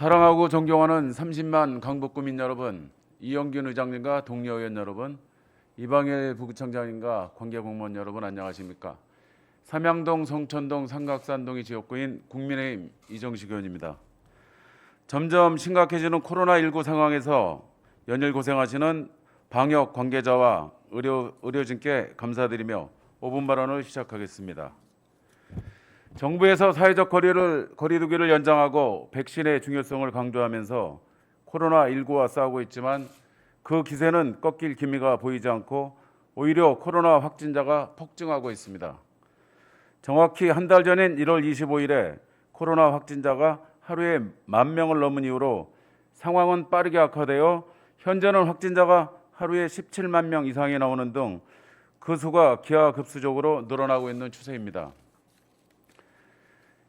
사랑하고 존경하는 30만 강북구민 여러분, 이영균 의장님과 동료 의원 여러분, 이방일 부구청장님과 관계공무원 여러분 안녕하십니까? 삼양동, 성천동, 삼각산동이 지역구인 국민의힘 이정식 의원입니다. 점점 심각해지는 코로나19 상황에서 연일 고생하시는 방역 관계자와 의료, 의료진께 감사드리며 5분 발언을 시작하겠습니다. 정부에서 사회적 거리를 거리두기를 연장하고 백신의 중요성을 강조하면서 코로나 19와 싸우고 있지만 그 기세는 꺾일 기미가 보이지 않고 오히려 코로나 확진자가 폭증하고 있습니다. 정확히 한 달 전인 1월 25일에 코로나 확진자가 하루에 만 명을 넘은 이후로 상황은 빠르게 악화되어 현재는 확진자가 하루에 17만 명 이상이 나오는 등 그 수가 기하급수적으로 늘어나고 있는 추세입니다.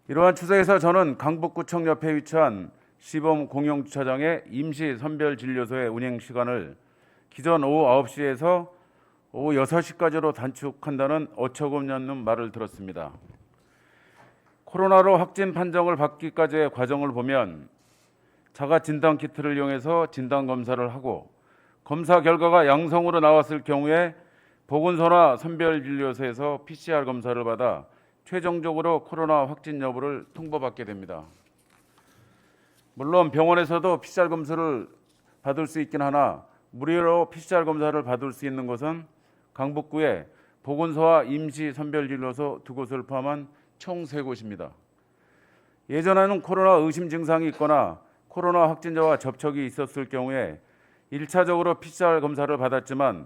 이러한 추세에서 저는 강북구청 옆에 위치한 시범 공영주차장의 임시 선별 진료소의 운행 시간을 기존 오후 9시에서 오후 6시까지로 단축한다는 어처구니없는 말을 들었습니다. 코로나로 확진 판정을 받기까지의 과정을 보면 자가 진단 키트를 이용해서 진단 검사를 하고 검사 결과가 양성으로 나왔을 경우에 보건소나 선별 진료소에서 PCR 검사를 받아 최종적으로 코로나 확진 여부를 통보받게 됩니다. 물론 병원에서도 PCR 검사를 받을 수 있긴 하나 무료로 PCR 검사를 받을 수 있는 곳은 강북구에 보건소와 임시 선별진료소 두 곳을 포함한 총 세 곳입니다. 예전에는 코로나 의심 증상이 있거나 코로나 확진자와 접촉이 있었을 경우에 1차적으로 PCR 검사를 받았지만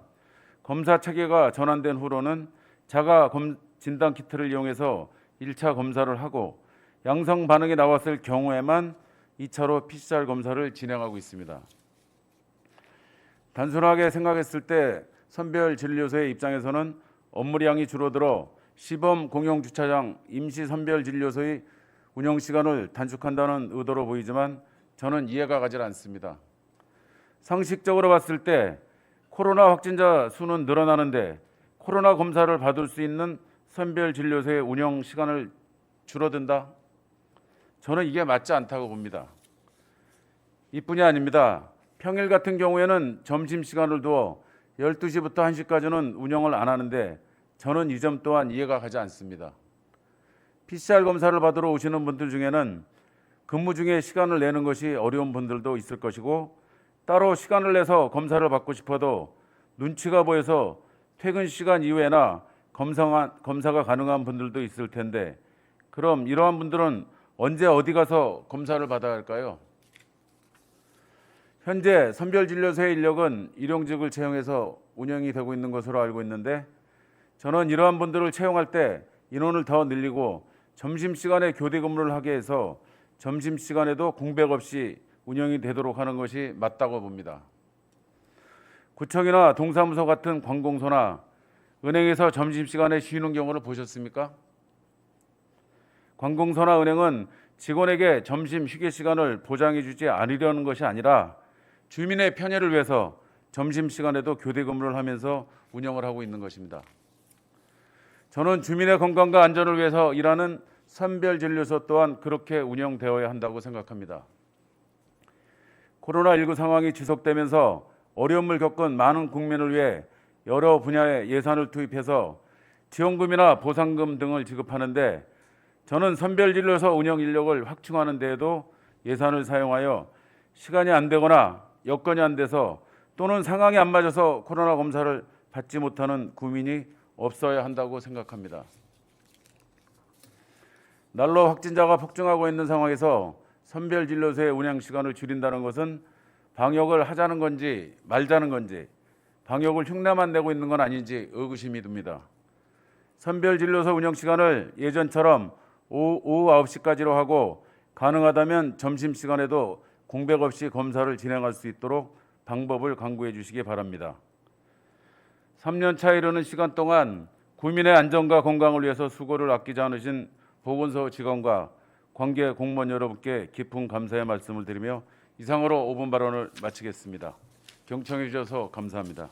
검사 체계가 전환된 후로는 자가 검, 진단 키트를 이용해서 1차 검사를 하고 양성 반응이 나왔을 경우에만 2차로 PCR 검사를 진행하고 있습니다. 단순하게 생각했을 때 선별 진료소의 입장에서는 업무량이 줄어들어 시범 공용 주차장 임시 선별 진료소의 운영 시간을 단축한다는 의도로 보이지만 저는 이해가 가지 않습니다. 상식적으로 봤을 때 코로나 확진자 수는 늘어나는데 코로나 검사를 받을 수 있는 선별 진료소의 운영 시간을 줄어든다? 저는 이게 맞지 않다고 봅니다. 이뿐이 아닙니다. 평일 같은 경우에는 점심 시간을 두어 12시부터 1시까지는 운영을 안 하는데 저는 이 점 또한 이해가 가지 않습니다. PCR 검사를 받으러 오시는 분들 중에는 근무 중에 시간을 내는 것이 어려운 분들도 있을 것이고 따로 시간을 내서 검사를 받고 싶어도 눈치가 보여서 퇴근 시간 이후에나 검사, 검사가 가능한 분들도 있을 텐데 그럼 이러한 분들은 언제 어디 가서 검사를 받아야 할까요? 현재 선별진료소의 인력은 일용직을 채용해서 운영이 되고 있는 것으로 알고 있는데 저는 이러한 분들을 채용할 때 인원을 더 늘리고 점심시간에 교대 근무를 하게 해서 점심시간에도 공백 없이 운영이 되도록 하는 것이 맞다고 봅니다. 구청이나 동사무소 같은 관공서나 은행에서 점심시간에 쉬는 경우를 보셨습니까? 관공서나 은행은 직원에게 점심 휴게 시간을 보장해 주지 않으려는 것이 아니라 주민의 편의를 위해서 점심 시간에도 교대 근무를 하면서 운영을 하고 있는 것입니다. 저는 주민의 건강과 안전을 위해서 일하는 선별 진료소 또한 그렇게 운영되어야 한다고 생각합니다. 코로나19 상황이 지속되면서 어려움을 겪은 많은 국민을 위해 여러 분야의 예산을 투입해서 지원금이나 보상금 등을 지급하는데 저는 선별 진료소 운영 인력을 확충하는 데에도 예산을 사용하여 시간이 안 되거나 여건이 안 돼서 또는 상황이 안 맞아서 코로나 검사를 받지 못하는 구민이 없어야 한다고 생각합니다. 날로 확진자가 폭증하고 있는 상황에서 선별 진료소의 운영 시간을 줄인다는 것은 방역을 하자는 건지 말자는 건지 방역을 흉내만 내고 있는 건 아닌지 의구심이 듭니다. 선별진료소 운영 시간을 예전처럼 오후, 오후 9시까지로 하고 가능하다면 점심시간에도 공백 없이 검사를 진행할 수 있도록 방법을 강구해 주시기 바랍니다. 3년 차 이르는 시간 동안 국민의 안전과 건강을 위해서 수고를 아끼지 않으신 보건소 직원과 관계 공무원 여러분께 깊은 감사의 말씀을 드리며 이상으로 5분 발언을 마치겠습니다. 경청해 주셔서 감사합니다.